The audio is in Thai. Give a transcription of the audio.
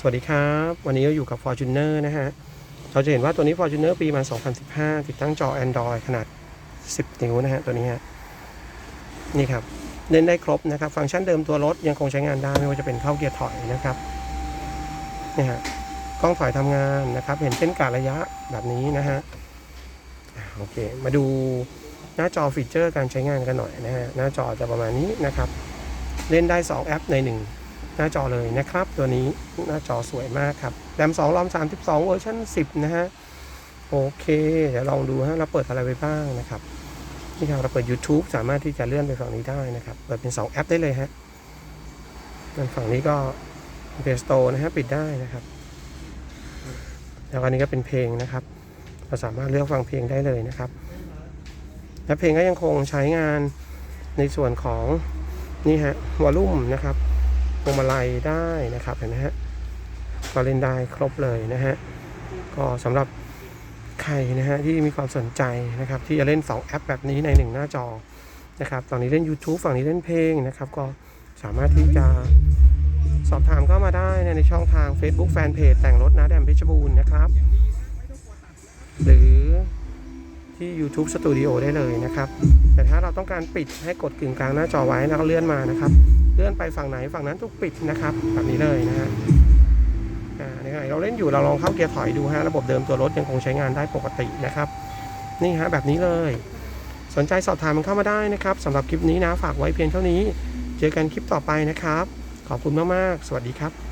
สวัสดีครับ วันนี้เราอยู่กับ Fortuner นะฮะ เราจะเห็นว่าตัวนี้ Fortuner ปีมา 2015 ติดตั้งจอ Android ขนาด 10 นิ้วนะฮะ ตัวนี้ฮะ นี่ครับ เล่นได้ครบนะครับ ฟังก์ชันเดิมตัวรถยังคงใช้งานได้ ไม่ว่าจะเป็นเข้าเกียร์ถอยนะครับนี่ฮะ กล้องถอยทำงานนะครับ เห็นเส้นการระยะแบบนี้นะฮะ โอเค มาดูหน้าจอฟีเจอร์การใช้งานกันหน่อยนะฮะ หน้าจอจะประมาณนี้นะครับ เล่นได้ 2 แอปใน 1 หน้าจอเลยนะครับ ตัวนี้หน้าจอสวยมากครับแรม2รอม 32 เวอร์ชัน10 นะฮะ โอเค เดี๋ยวลองดูฮะเราเปิดอะไรไปบ้างนะครับนี่ครับเราเปิด YouTube สามารถที่จะเลื่อนไปฝั่งนี้ได้นะครับ เปิดเป็น 2 แอปได้เลยฮะด้านฝั่งนี้ก็ Play Store นะฮะปิดได้นะครับ แล้วอันนี้ก็เป็นเพลงนะครับ เราสามารถเลือกฟังเพลงได้เลยนะครับ และเพลงก็ยังคงใช้งานในส่วนของนี่ฮะวอลลุ่มนะครับ พวงมาลัยได้นะครับเห็นไหมฮะก็เล่นได้ครบเลยนะฮะก็สำหรับใครนะฮะที่มีความสนใจนะครับที่จะเล่น 2 แอปแบบนี้ใน 1 หน้าจอนะครับตอนนี้เล่น YouTube ฝั่งนี้เล่นเพลงนะครับ ก็สามารถที่จะสอบถามเข้ามาได้ในช่องทาง Facebook Fanpage แต่งรถนะแดมเพชรบูรณ์นะครับ หรือ ที่ YouTube Studio ได้เลยนะครับ แต่ถ้าเราต้องการปิดให้กดกึ่งกลางหน้าจอไว้แล้วก็เลื่อนมานะครับ เลื่อนไปฝั่งไหนฝั่งนั้นทุกปิดนะครับแบบนี้เลยนะฮะอ่าในขณะเราเล่นอยู่เราลองเข้าเกียร์ถอยดูฮะระบบเดิมตัวรถยังคงใช้งานได้ปกตินะครับ นี่ฮะแบบนี้เลย สนใจสอบถามมันเข้ามาได้นะครับสำหรับคลิปนี้นะฝากไว้เพียงเท่านี้ เจอกันคลิปต่อไปนะครับ ขอบคุณมากๆ สวัสดีครับ